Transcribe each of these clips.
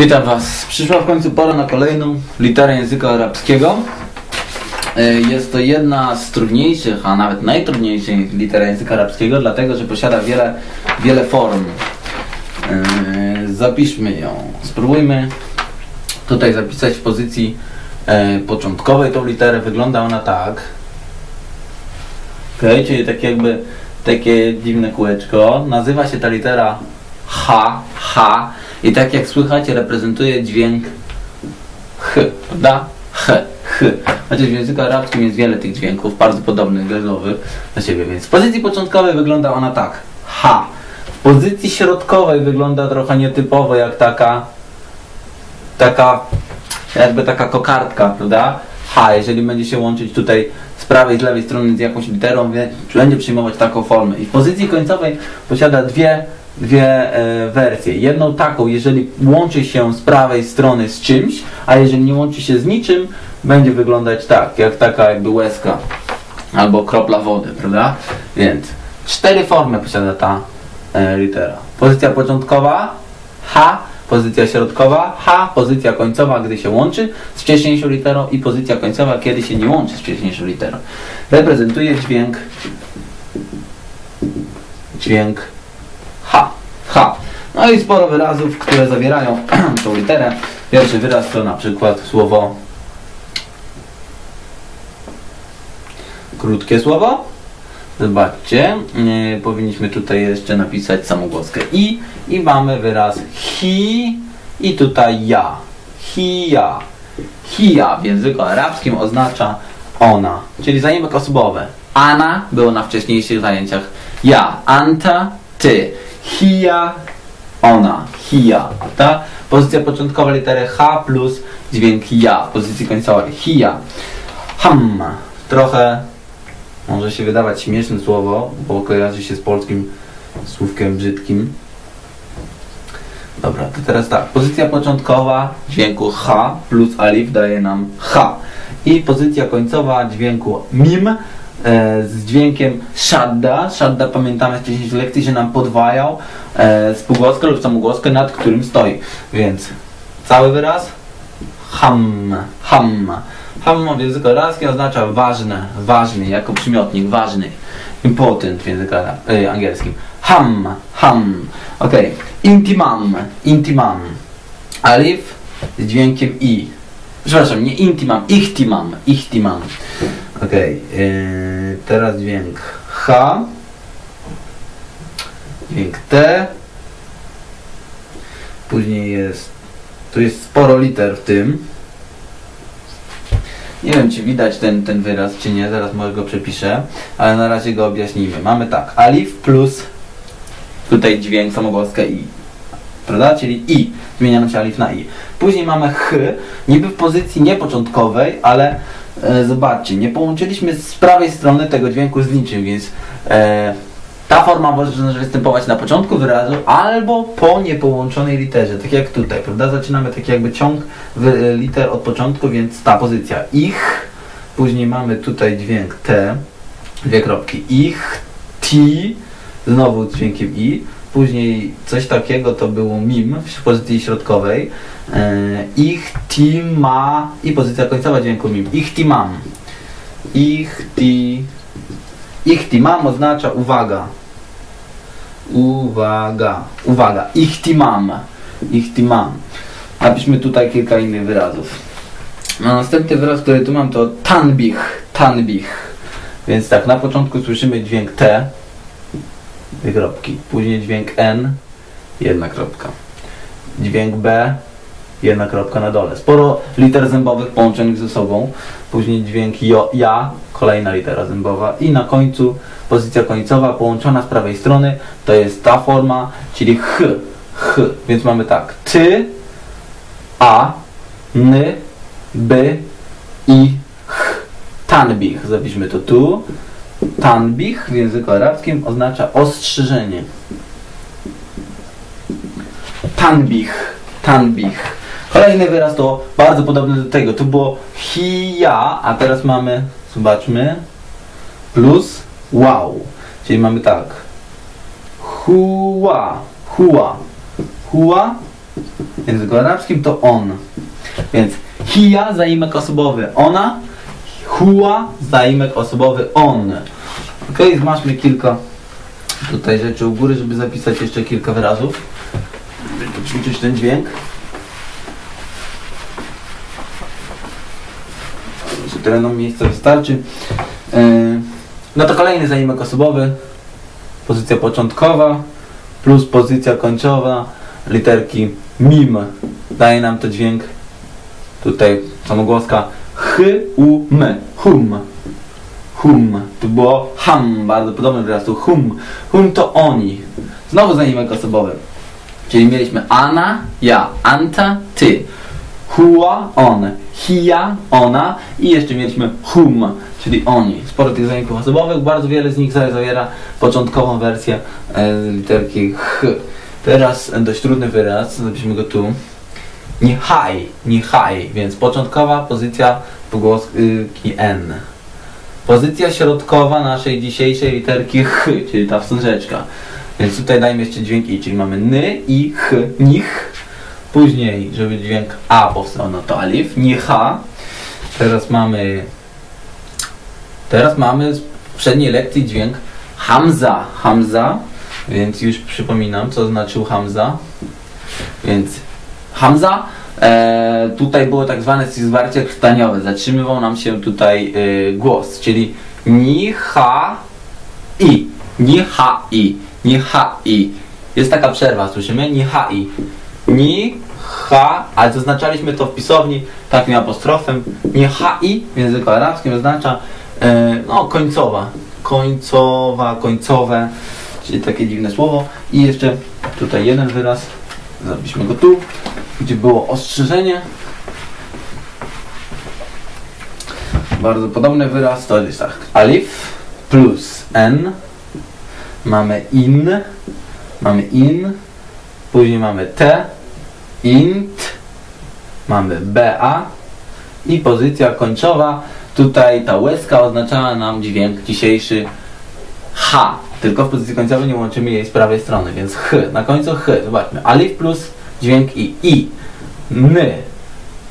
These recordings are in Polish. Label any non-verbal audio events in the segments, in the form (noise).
Witam Was. Przyszła w końcu pora na kolejną literę języka arabskiego. E, Jest to jedna z trudniejszych, a nawet najtrudniejszych liter języka arabskiego, dlatego że posiada wiele, wiele form. E, Zapiszmy ją. Spróbujmy tutaj zapisać w pozycji e, początkowej tą literę. Wygląda ona tak. Ok, czyli tak jakby takie dziwne kółeczko. Nazywa się ta litera H, H i tak jak słychać reprezentuje dźwięk H, prawda? H, H. Chociaż w języku arabskim jest wiele tych dźwięków, bardzo podobnych, glezowych do siebie, więc w pozycji początkowej wygląda ona tak. H. W pozycji środkowej wygląda trochę nietypowo, jak taka taka jakby taka kokardka, prawda? H, jeżeli będzie się łączyć tutaj z prawej i z lewej strony z jakąś literą, będzie przyjmować taką formę. I w pozycji końcowej posiada dwie, dwie e, wersje. Jedną taką, jeżeli łączy się z prawej strony z czymś, a jeżeli nie łączy się z niczym, będzie wyglądać tak, jak taka jakby łezka albo kropla wody, prawda? Więc cztery formy posiada ta e, litera. Pozycja początkowa H, pozycja środkowa H, pozycja końcowa, gdy się łączy z wcześniejszą literą i pozycja końcowa, kiedy się nie łączy z wcześniejszą literą. Reprezentuje dźwięk dźwięk H. H. No i sporo wyrazów, które zawierają (clears throat) tą literę. Pierwszy wyraz to na przykład słowo krótkie słowo. Zobaczcie, powinniśmy tutaj jeszcze napisać samogłoskę i i mamy wyraz hi i tutaj ja. Hija. Hija w języku arabskim oznacza ona, czyli zaimek osobowy. Ana było na wcześniejszych zajęciach. Ja, anta, ty. Hija, ona. Hija. Ta pozycja początkowa litery H plus dźwięk ja. Pozycji końcowej. Hija. Ham. Trochę może się wydawać śmieszne słowo, bo kojarzy się z polskim słówkiem brzydkim. Dobra, to teraz tak. Pozycja początkowa dźwięku H plus alif daje nam H. I pozycja końcowa dźwięku mim z dźwiękiem shadda. Shadda pamiętamy z wcześniejszej lekcji, że nam podwajał e, spółgłoskę lub samogłoskę, nad którym stoi. Więc cały wyraz ham, ham. Ham w języku arabskim oznacza ważne, ważny, jako przymiotnik, ważny. Important w języku y, angielskim. Ham, ham. Ok. Intimam, intimam. Alif z dźwiękiem i. Przepraszam, nie intimam, ichtimam, ichtimam. Ok. Yy, teraz dźwięk H. Dźwięk T. Później jest. Tu jest sporo liter w tym. Nie wiem, czy widać ten, ten wyraz, czy nie, zaraz może go przepiszę, ale na razie go objaśnijmy. Mamy tak, alif plus tutaj dźwięk, samogłoskę i, prawda? Czyli i, zmienia nam się alif na i. Później mamy ch, niby w pozycji niepoczątkowej, ale zobaczcie, nie połączyliśmy z prawej strony tego dźwięku z niczym, więc e, ta forma może występować na początku wyrazu albo po niepołączonej literze, tak jak tutaj, prawda? Zaczynamy taki jakby ciąg wy- liter od początku, więc ta pozycja ich, później mamy tutaj dźwięk T, dwie kropki, ich, ti, znowu dźwiękiem i, później coś takiego to było mim w pozycji środkowej, e, ich, ti, ma i pozycja końcowa dźwięku mim, ich, ti, mam, ich, ti, ich, ti, mam oznacza uwaga, Uwaga, uwaga, ihtimam, ihtimam. Napiszmy tutaj kilka innych wyrazów. No, następny wyraz, który tu mam to tanbich, tanbich. Więc tak, na początku słyszymy dźwięk T, dwie kropki, później dźwięk N, jedna kropka. Dźwięk B, jedna kropka na dole. Sporo liter zębowych połączonych ze sobą. Później dźwięk jo, ja, kolejna litera zębowa. I na końcu pozycja końcowa połączona z prawej strony to jest ta forma, czyli ch, ch. Więc mamy tak, ty, a, n, b, i, ch. Tanbich, zapiszmy to tu. Tanbich w języku arabskim oznacza ostrzyżenie. Tanbich, tanbich. Kolejny wyraz to bardzo podobny do tego. Tu było hija, a teraz mamy, zobaczmy, plus wow. Czyli mamy tak. Huła, huła, huła, w języku arabskim to on. Więc hija zaimek osobowy ona, huwa zaimek osobowy on. Ok, zmaszmy kilka tutaj rzeczy u góry, żeby zapisać jeszcze kilka wyrazów. Ćwiczyć ten dźwięk. Że tyle nam miejsca wystarczy. Yy, No to kolejny zaimek osobowy. Pozycja początkowa plus pozycja końcowa literki mim. Daje nam to dźwięk tutaj samogłoska ch, u, m. Hum. Hum. Tu było ham, bardzo podobny wyraz tu hum. Hum to oni. Znowu zaimek osobowy. Czyli mieliśmy ana, ja, anta, ty. Huwa, on. Hija, ona. I jeszcze mieliśmy hum, czyli oni. Sporo tych zaimek osobowych, bardzo wiele z nich zawiera początkową wersję e, literki ch. Teraz dość trudny wyraz, zapiszmy go tu. Nihai, nihai, więc początkowa pozycja pogłoski n. Pozycja środkowa naszej dzisiejszej literki ch, czyli ta wstążeczka. Więc tutaj dajmy jeszcze dźwięk i, czyli mamy ny i ch, nich. Później, żeby dźwięk a powstał, no to alif, niha. Teraz mamy Teraz mamy z poprzedniej lekcji dźwięk hamza, hamza, więc już przypominam, co znaczył hamza. Więc hamza, e, tutaj było tak zwane zwarcie krtaniowe, zatrzymywał nam się tutaj e, głos, czyli ni, ha, i, ni, ha, i, ni, ha, i. Jest taka przerwa, słyszymy? Ni, ha, i. Ni, ha, ale zaznaczaliśmy to w pisowni takim apostrofem. Ni, ha, i w języku arabskim oznacza e, no, końcowa. Końcowa, końcowe, czyli takie dziwne słowo. I jeszcze tutaj jeden wyraz, zrobiliśmy go tu, gdzie było ostrzeżenie. Bardzo podobny wyraz to jest tak. Alif plus n. Mamy in. Mamy in. Później mamy t. Int. Mamy ba. I pozycja końcowa. Tutaj ta łezka oznaczała nam dźwięk dzisiejszy H. Tylko w pozycji końcowej nie łączymy jej z prawej strony, więc H. Na końcu H. Zobaczmy. Alif plus dźwięk I. I. N.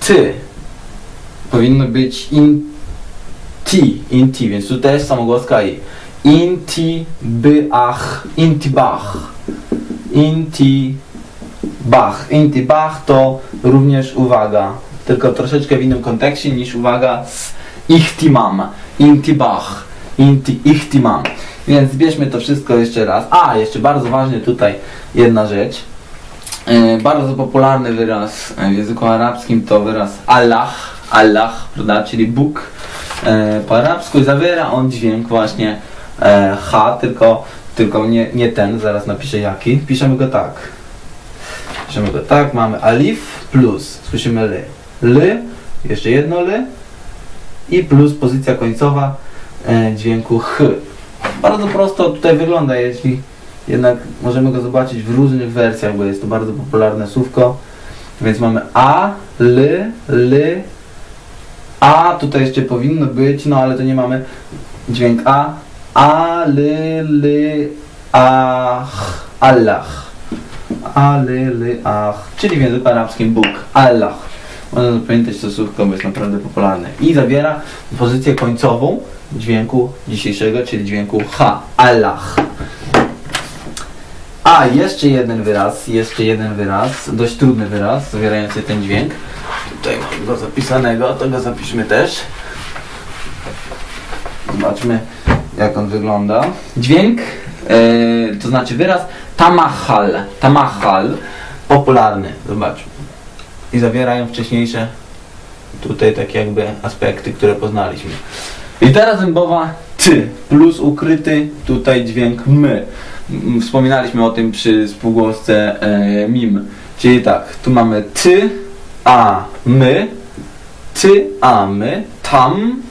Ty. Powinno być in ti. In ti, więc tu też samogłoska I. Inti byach. Inti bach. Inti bach. Inti bach to również uwaga. Tylko troszeczkę w innym kontekście niż uwaga z ihtimam. Inti bach. Inti ihtimam. Więc zbierzmy to wszystko jeszcze raz. A, jeszcze bardzo ważny tutaj jedna rzecz. E, bardzo popularny wyraz w języku arabskim to wyraz Allah, Allah, prawda, czyli Bóg e, po arabsku zawiera on dźwięk właśnie e, H, tylko, tylko nie, nie ten, zaraz napiszę jaki. Piszemy go tak. Piszemy go tak, mamy alif plus, słyszymy ly. Ly, jeszcze jedno ly i plus pozycja końcowa e, dźwięku ch. Bardzo prosto tutaj wygląda, jeśli jednak możemy go zobaczyć w różnych wersjach, bo jest to bardzo popularne słówko. Więc mamy a, l, l, a, tutaj jeszcze powinno być, no ale to nie mamy dźwięk a, a, l, l, ach, Allah. A, l, l, ach, czyli w języku arabskim Bóg, Allah. Można zapamiętać to słówko, bo jest naprawdę popularne. I zawiera pozycję końcową dźwięku dzisiejszego, czyli dźwięku H. Allah. A, jeszcze jeden wyraz, jeszcze jeden wyraz, dość trudny wyraz, zawierający ten dźwięk. Tutaj mam go zapisanego, to go zapiszmy też. Zobaczmy, jak on wygląda. Dźwięk, e, to znaczy wyraz tamahal, tamahal, popularny, zobaczmy. I zawierają wcześniejsze tutaj tak jakby aspekty, które poznaliśmy. Litera zębowa ty plus ukryty tutaj dźwięk my. Wspominaliśmy o tym przy spółgłosce e, mim. Czyli tak, tu mamy ty, a, my, ty, a, my, tam,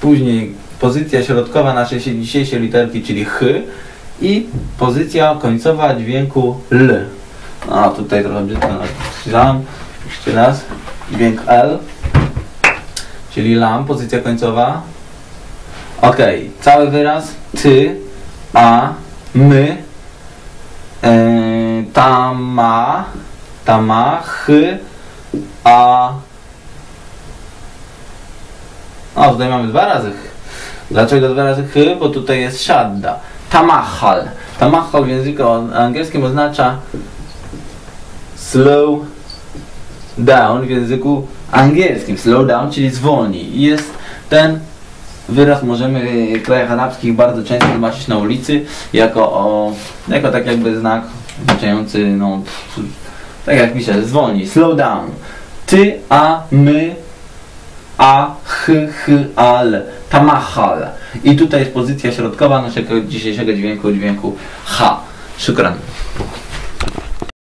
później pozycja środkowa naszej dzisiejszej literki, czyli ch i pozycja końcowa dźwięku l. A tutaj trochę brzydko napisałem. Jeszcze raz. Dźwięk l, czyli lam, pozycja końcowa. Ok, cały wyraz ty, a, my, e, ta, ma, Tama, ch, a... O, tutaj mamy dwa razy ch. Dlaczego dwa razy ch? Bo tutaj jest shadda. Tamahal. Tamahal w języku angielskim oznacza slow down w języku angielskim. Slow down, czyli zwolnij. Jest ten wyraz możemy w krajach arabskich bardzo często zobaczyć na ulicy jako, o, jako tak jakby znak oznaczający, no, tak jak pisze, zwolnij, slow down. Ty, a, my, a, ch, ch, al, tamahal. I tutaj jest pozycja środkowa naszego dzisiejszego dźwięku, dźwięku H. Szukran.